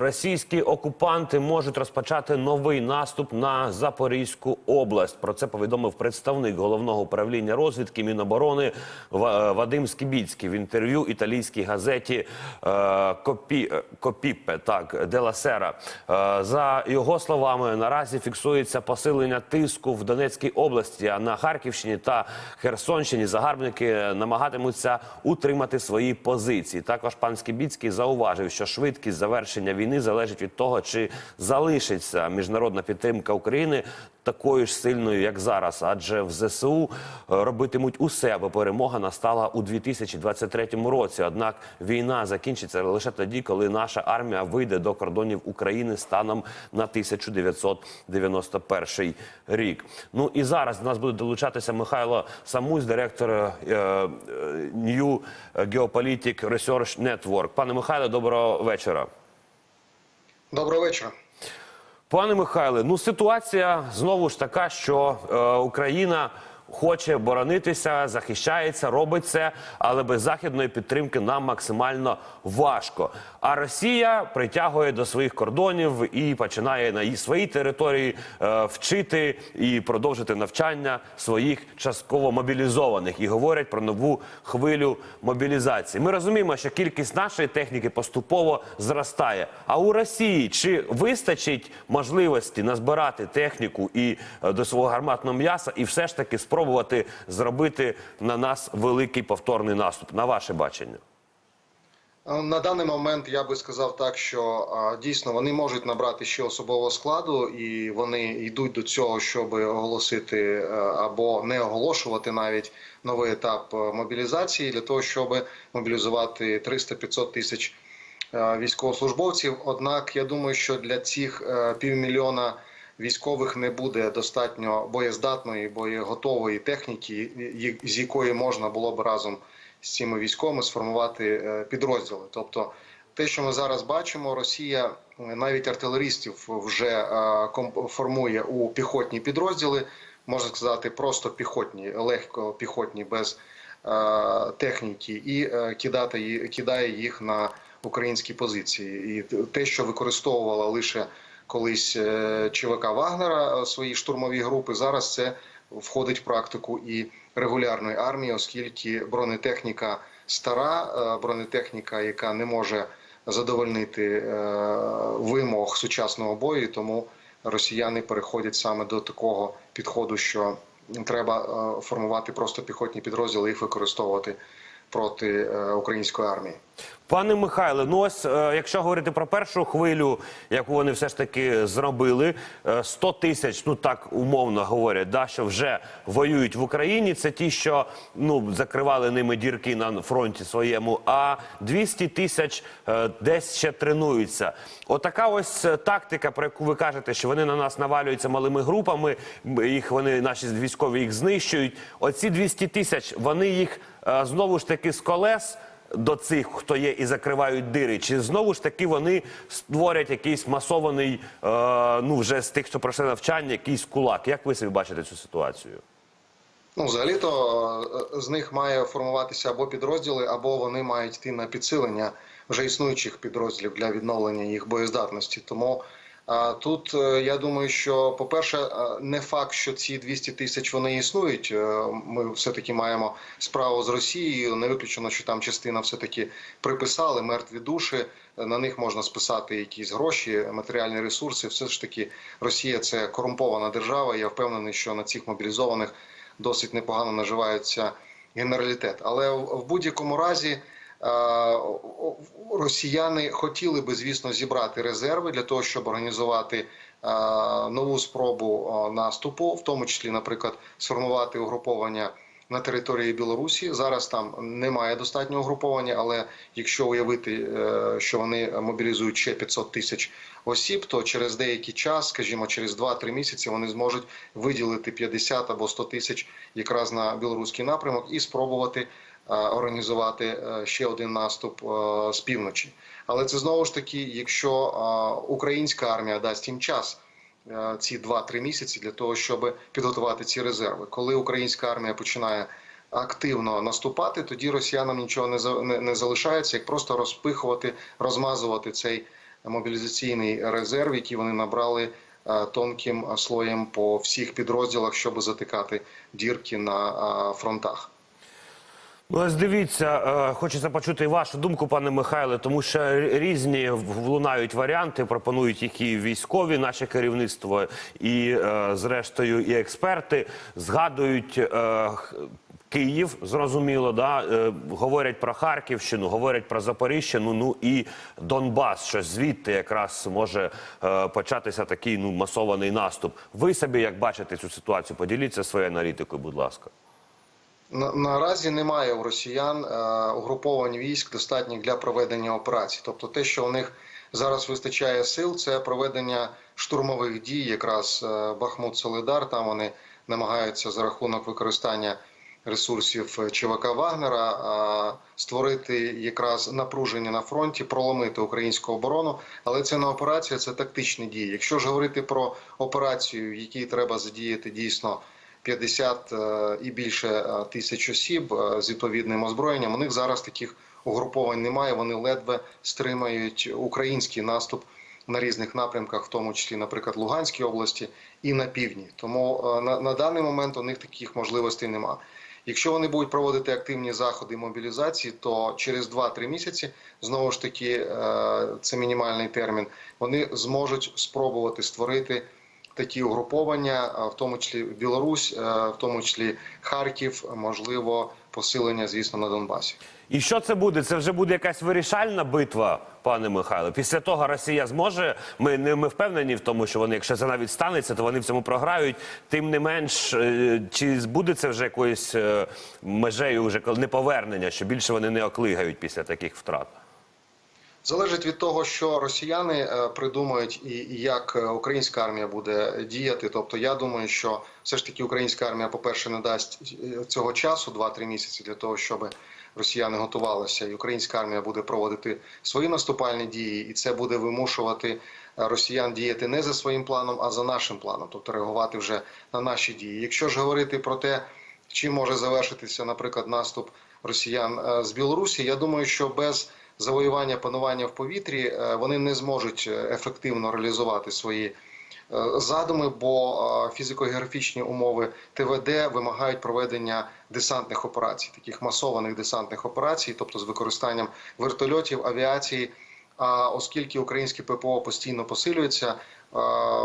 Російські окупанти можуть розпочати новий наступ на Запорізьку область. Про це повідомив представник головного управління розвідки Міноборони Ва- Вадим Скібіцький в інтерв'ю італійській газеті е, Копі, е, Копіпе так Дела Сера. Е, За його словами, наразі фіксується посилення тиску в Донецькій області. А на Харківщині та Херсонщині загарбники намагатимуться утримати свої позиції. Також пан Скібіцький зауважив, що швидкість завершення війни залежить від того, чи залишиться міжнародна підтримка України такою ж сильною, як зараз. Адже в ЗСУ е, робитимуть усе, аби перемога настала у 2023 році. Однак війна закінчиться лише тоді, коли наша армія вийде до кордонів України станом на 1991 рік. Ну і зараз до нас буде долучатися Михайло Самусь, директор е, е, New Geopolitic Research Network. Пане Михайло, доброго вечора. Доброго вечора. Пане Михайле, ну ситуація знову ж така, що е, Україна хоче боронитися, захищається, робить це, але без західної підтримки нам максимально важко. А Росія притягує до своїх кордонів і починає на своїй території е, вчити і продовжити навчання своїх частково мобілізованих і говорять про нову хвилю мобілізації. Ми розуміємо, що кількість нашої техніки поступово зростає. А у Росії чи вистачить можливості назбирати техніку і е, до свого гарматного м'яса, і все ж таки спробувати зробити на нас великий повторний наступ? На ваше бачення? Е, На даний момент я би сказав так, що дійсно вони можуть набрати ще особового складу, і вони йдуть до цього, щоб оголосити е, або не оголошувати навіть новий етап е, мобілізації для того, щоб мобілізувати 300-500 тисяч е, військовослужбовців. Однак я думаю, що для цих е, півмільйона військових не буде достатньо боєздатної, боєготової техніки, з якої можна було б разом з цими військовими сформувати е, підрозділи. Тобто, те, що ми зараз бачимо, Росія е, навіть артилерістів вже е, формує у піхотні підрозділи, можна сказати, просто піхотні, легко піхотні, без техніки, і кидати кидає їх на українські позиції. І те, що використовувала лише колись е, ЧВК Вагнера е, свої штурмові групи, зараз це входить в практику і регулярної армії, оскільки бронетехніка стара, е, бронетехніка, яка не може задовольнити вимог сучасного бою, тому росіяни переходять саме до такого підходу, що треба формувати просто піхотні підрозділи, їх використовувати проти української армії. Пане Михайле, ну ось е, якщо говорити про першу хвилю, яку вони все ж таки зробили, е, 100 тисяч, ну так умовно говорять, да, що вже воюють в Україні. Це ті, що ну закривали ними дірки на фронті своєму. А 200 тисяч е, десь ще тренуються. Отака ось е, тактика, про яку ви кажете, що вони на нас навалюються малими групами. Їх вони наші військові їх знищують. Оці 200 тисяч, вони їх е, знову ж таки з колес до цих, хто є і закривають дири, чи знову ж таки вони створять якийсь масований, е, ну вже з тих, хто пройшли навчання, якийсь кулак. Як ви собі бачите цю ситуацію? Ну, взагалі-то е, з них має формуватися або підрозділи, або вони мають йти на підсилення вже існуючих підрозділів для відновлення їх боєздатності. Тому тут е, я думаю, що по-перше, е, не факт, що ці 200 тисяч вони існують. Е, Ми все-таки маємо справу з Росією. Не виключено, що там частина все-таки приписали мертві душі. На них можна списати якісь гроші, матеріальні ресурси. Все ж таки, Росія це корумпована держава. Я впевнений, що на цих мобілізованих досить непогано наживається генералітет. Але в будь-якому разі росіяни хотіли би, звісно, зібрати резерви для того, щоб організувати е, нову спробу е, наступу, в тому числі, наприклад, сформувати угруповання. На території Білорусі зараз там немає достатнього угруповання, але якщо уявити, е, що вони мобілізують ще 500 тисяч осіб, то через деякий час, скажімо, через 2-3 місяці, вони зможуть виділити 50 або 100 тисяч якраз на білоруський напрямок і спробувати е, організувати е, ще один наступ е, з півночі. Але це знову ж таки, якщо е, українська армія дасть їм час. е, Ці 2-3 місяці для того, щоб підготувати ці резерви, коли українська армія починає активно наступати, тоді росіянам нічого не не, залишається, як просто розпихувати, розмазувати цей мобілізаційний резерв, який вони набрали е, тонким слоєм по всіх підрозділах, щоб затикати дірки на е, фронтах. Ну, ось дивіться, е, хочеться почути вашу думку, пане Михайле, тому що різні в- лунають варіанти, пропонують їх і військові, наше керівництво, і е, зрештою і експерти згадують. е, Київ, зрозуміло, да говорять про Харківщину, говорять про Запоріжжяну, ну і Донбас, що звідти якраз може початися такий ну масований наступ. Ви собі як бачите цю ситуацію? Поділіться своєю аналітикою, будь ласка. На, наразі немає у росіян е, угруповань військ достатніх для проведення операцій. Тобто, те, що у них зараз вистачає сил, це проведення штурмових дій, якраз е, Бахмут Солидар. Там вони намагаються за рахунок використання ресурсів е, ЧВК Вагнера створити якраз напруження на фронті, проломити українську оборону. Але це не операція, це тактичні дії. Якщо ж говорити про операцію, в якій треба задіяти дійсно. 50 е, і більше е, тисяч осіб е, з відповідним озброєнням. У них зараз таких угруповань немає. Вони ледве стримають український наступ на різних напрямках, в тому числі, наприклад, Луганській області і на півдні. Тому на, на даний момент у них таких можливостей немає. Якщо вони будуть проводити активні заходи мобілізації, то через 2-3 місяці знову ж таки це мінімальний термін. Вони зможуть спробувати створити такі угруповання, а в тому числі Білорусь, е, в тому числі Харків, можливо, посилення, звісно, на Донбасі. І що це буде? Це вже буде якась вирішальна битва, пане Михайло. Після того Росія зможе. Ми не ми впевнені в тому, що вони, якщо це навіть станеться, то вони в цьому програють. Тим не менш, е, чи буде це вже якоюсь е, межею вже неповернення, що більше вони не оклигають після таких втрат? Залежить від того, що росіяни е, придумають і як е, українська армія буде діяти. Тобто, я думаю, що все ж таки українська армія, по-перше, не дасть е, цього часу 2-3 місяці для того, щоб росіяни готувалися, і українська армія буде проводити свої наступальні дії, і це буде вимушувати росіян діяти не за своїм планом, а за нашим планом, тобто реагувати вже на наші дії. Якщо ж говорити про те, чим може завершитися, наприклад, наступ росіян з Білорусі, я думаю, що без завоювання панування в повітрі е, вони не зможуть е, ефективно реалізувати свої е, задуми, бо фізико-географічні умови ТВД вимагають проведення десантних операцій, таких масованих десантних операцій, тобто з використанням вертольотів, авіації. А оскільки українське ППО постійно посилюється,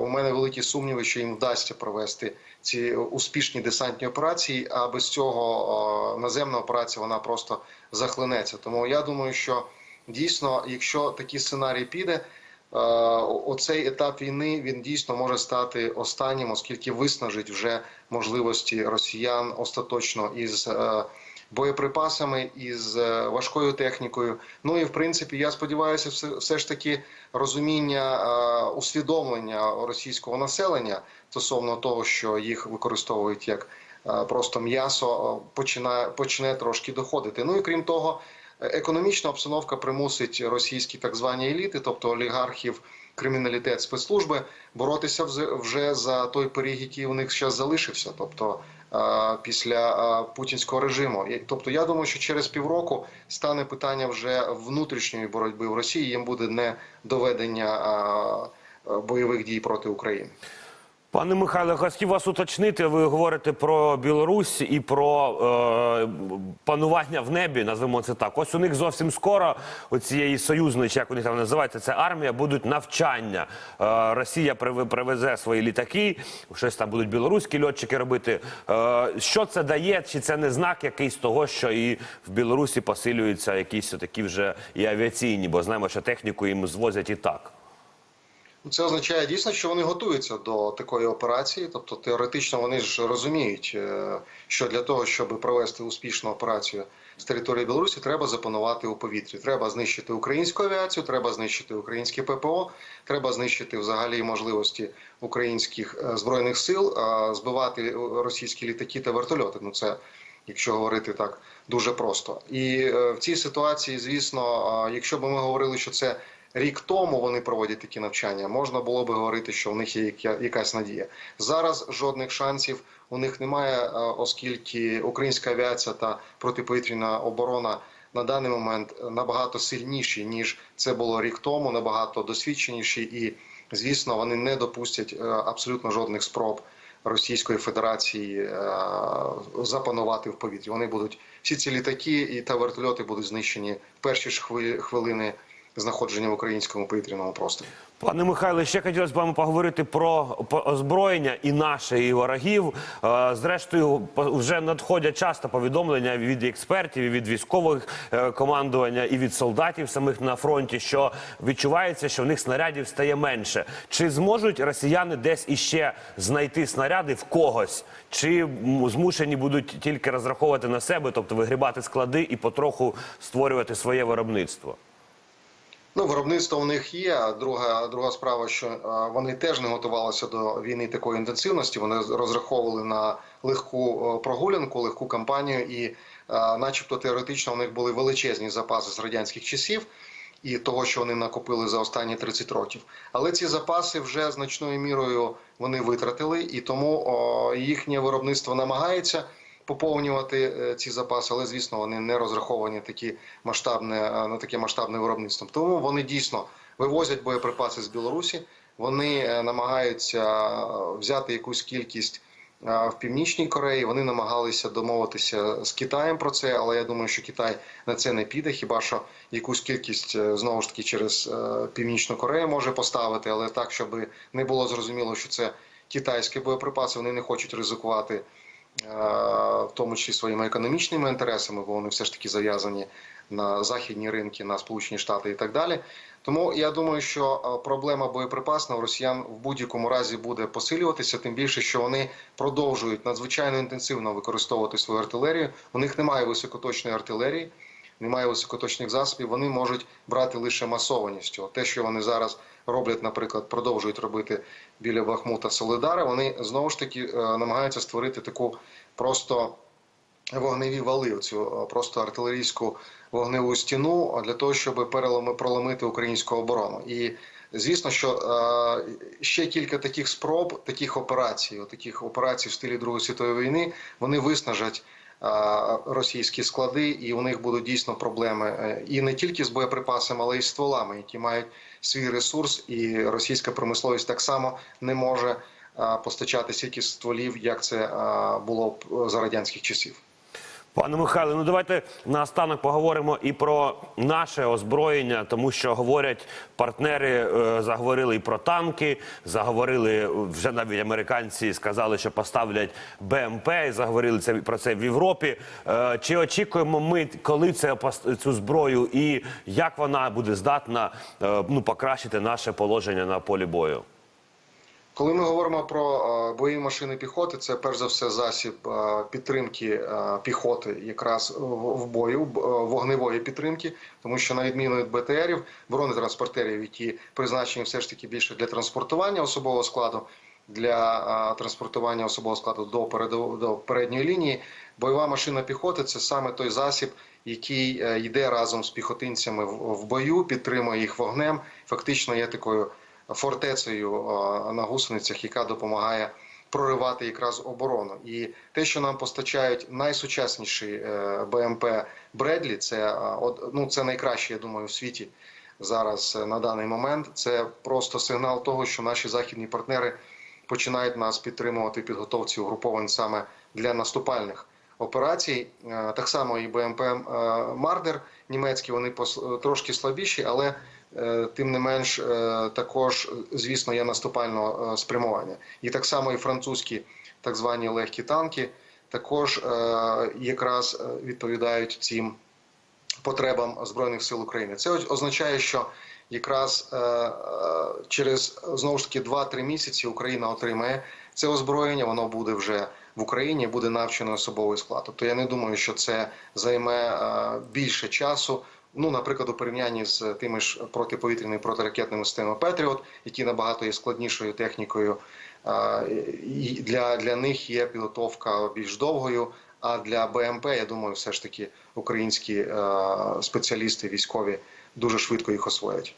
у мене великі сумніви, що їм вдасться провести ці успішні десантні операції. А без цього наземна операція вона просто захлинеться. Тому я думаю, що дійсно, якщо такий сценарій піде, е, оцей етап війни він дійсно може стати останнім, оскільки виснажить вже можливості росіян остаточно із. е, Боєприпасами із е, важкою технікою. Ну і в принципі, я сподіваюся, все, ж таки розуміння усвідомлення російського населення стосовно того, що їх використовують як просто м'ясо, починає почне трошки доходити. Ну і крім того, економічна обстановка примусить російські так звані еліти, тобто олігархів, криміналітет, спецслужби, боротися вже за той пиріг, який у них зараз залишився, тобто після путінського режиму. Тобто, я думаю, що через півроку стане питання вже внутрішньої боротьби в Росії. Їм буде не доведення бойових дій проти України. Пане Михайло, хотів вас уточнити. Ви говорите про Білорусь і про е, панування в небі, назвемо це так. Ось у них зовсім скоро у цієї союзної, чи як вони там називаються, це армія, будуть навчання. Е, Росія прив- привезе свої літаки, щось там будуть білоруські льотчики робити. Е, що це дає? Чи це не знак якийсь того, що і в Білорусі посилюються якісь такі вже і авіаційні, бо знаємо, що техніку їм звозять і так. Це означає дійсно, що вони готуються до такої операції. Тобто, теоретично вони ж розуміють, е, що для того, щоб провести успішну операцію з території Білорусі, треба запанувати у повітрі. Треба знищити українську авіацію, треба знищити українське ППО, треба знищити взагалі можливості українських е, збройних сил, а збивати російські літаки та вертольоти. Ну це якщо говорити так дуже просто. І е, в цій ситуації, звісно, якщо б ми говорили, що це рік тому вони проводять такі навчання, можна було би говорити, що в них є яка- якась надія. Зараз жодних шансів у них немає, е, оскільки українська авіація та протиповітряна оборона на даний момент набагато сильніші ніж це було рік тому, набагато досвідченіші, і звісно, вони не допустять е, абсолютно жодних спроб Російської Федерації е, запанувати в повітрі. Вони будуть всі ці літаки і та вертольоти будуть знищені в перші ж хвилини знаходження в українському повітряному просторі. Пане Михайле, ще хотілося б вам поговорити про озброєння і наше, і ворогів. Е, Зрештою, вже надходять часто повідомлення від експертів, і від військових е, командування і від солдатів самих на фронті, що відчувається, що в них снарядів стає менше. Чи зможуть росіяни десь іще знайти снаряди в когось, чи змушені будуть тільки розраховувати на себе, тобто вигрібати склади і потроху створювати своє виробництво? Ну, виробництво в них є. Друга друга справа, що вони теж не готувалися до війни такої інтенсивності. Вони розраховували на легку прогулянку, легку кампанію, і, начебто, теоретично у них були величезні запаси з радянських часів. І того, що вони накопили за останні 30 років, але ці запаси вже значною мірою вони витратили, і тому о, їхнє виробництво намагається поповнювати е, ці запаси, але звісно вони не розраховані такі масштабне е, на таке масштабне виробництво. Тому вони дійсно вивозять боєприпаси з Білорусі. Вони е, намагаються взяти якусь кількість в північній Кореї. Вони намагалися домовитися з Китаєм про це, але я думаю, що Китай на це не піде. Хіба що якусь кількість знову ж таки через північну Корею може поставити, але так, щоб не було зрозуміло, що це китайські боєприпаси. Вони не хочуть ризикувати в тому числі своїми економічними інтересами, бо вони все ж таки зав'язані на західні ринки, на Сполучені Штати і так далі. Тому я думаю, що проблема боєприпасна у росіян в будь-якому разі буде посилюватися, тим більше, що вони продовжують надзвичайно інтенсивно використовувати свою артилерію. У них немає високоточної артилерії, немає високоточних засобів. Вони можуть брати лише масованістю. Те, що вони зараз роблять, наприклад, продовжують робити біля Бахмута Солидара. Вони знову ж таки е, намагаються створити таку просто вогневі вали, оцю е, просто артилерійську вогневу стіну для того, щоб проломити українську оборону. І звісно, що е, ще кілька таких спроб, таких операцій, таких операцій в стилі Другої світової війни, вони виснажать. Е, Російські склади, і у них будуть дійсно проблеми е, і не тільки з боєприпасами, але й з стволами, які мають свій ресурс, і російська промисловість так само не може е, постачати стільки стволів, як це е, було за радянських часів. Пане Михайле, ну давайте наостанок поговоримо і про наше озброєння, тому що говорять партнери, е, заговорили і про танки, заговорили вже навіть американці сказали, що поставлять БМП, і заговорили це про це в Європі. Е, Чи очікуємо ми, коли це цю зброю, і як вона буде здатна е, ну покращити наше положення на полі бою? Коли ми говоримо про е, бойові машини піхоти, це перш за все засіб е, підтримки е, піхоти, якраз в бою, вогневої підтримки, тому що на відміну від БТРів, бронетранспортерів, які призначені все ж таки більше для транспортування особового складу, для транспортування особового складу до передов- до передньої лінії, бойова машина піхоти це саме той засіб, який йде разом з піхотинцями в бою, підтримує їх вогнем, фактично є такою фортецею на гусеницях, яка допомагає проривати якраз оборону. І те, що нам постачають найсучасніші е, БМП Бредлі, це ну, це найкраще, я думаю, в світі зараз е, на даний момент. Це просто сигнал того, що наші західні партнери починають нас підтримувати підготовці угруповань саме для наступальних операцій. Е, Так само і БМП Мардер німецькі, вони трошки слабіші, але тим не менш е, також, звісно, є наступального е, спрямування. І так само і французькі так звані легкі танки також е, якраз е, відповідають цим потребам Збройних сил України. Це означає, що якраз е, е, через знову ж таки 2-3 місяці Україна отримає це озброєння, воно буде вже в Україні, буде навчено особовий склад. Тобто я не думаю, що це займе е, більше часу. Ну, наприклад, у порівнянні з тими ж протиповітряними протиракетними системами Петріот, які набагато є складнішою технікою, для, для них є підготовка більш довгою. А для БМП, я думаю, все ж таки українські е, спеціалісти військові дуже швидко їх освоять.